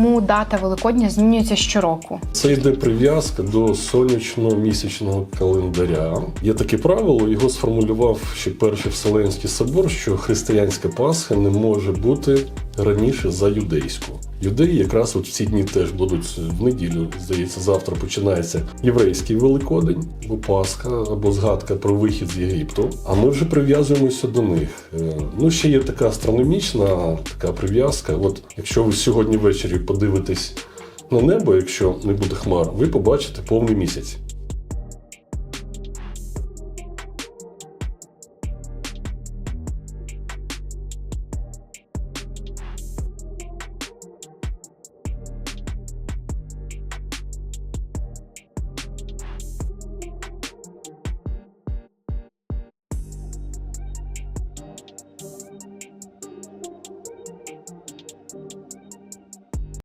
чому дата Великодня змінюється щороку? Це йде прив'язка до сонячно-місячного календаря. Є таке правило, його сформулював ще перший Вселенський собор, що християнська Пасха не може бути раніше за юдейську. Юдеї якраз от в ці дні теж будуть в неділю, здається, завтра починається єврейський Великодень, або Пасха, або згадка про вихід з Єгипту. А ми вже прив'язуємося до них. Е, Ну, ще є така астрономічна така прив'язка. От якщо ви сьогодні ввечері подивитесь на небо, якщо не буде хмар, ви побачите повний місяць.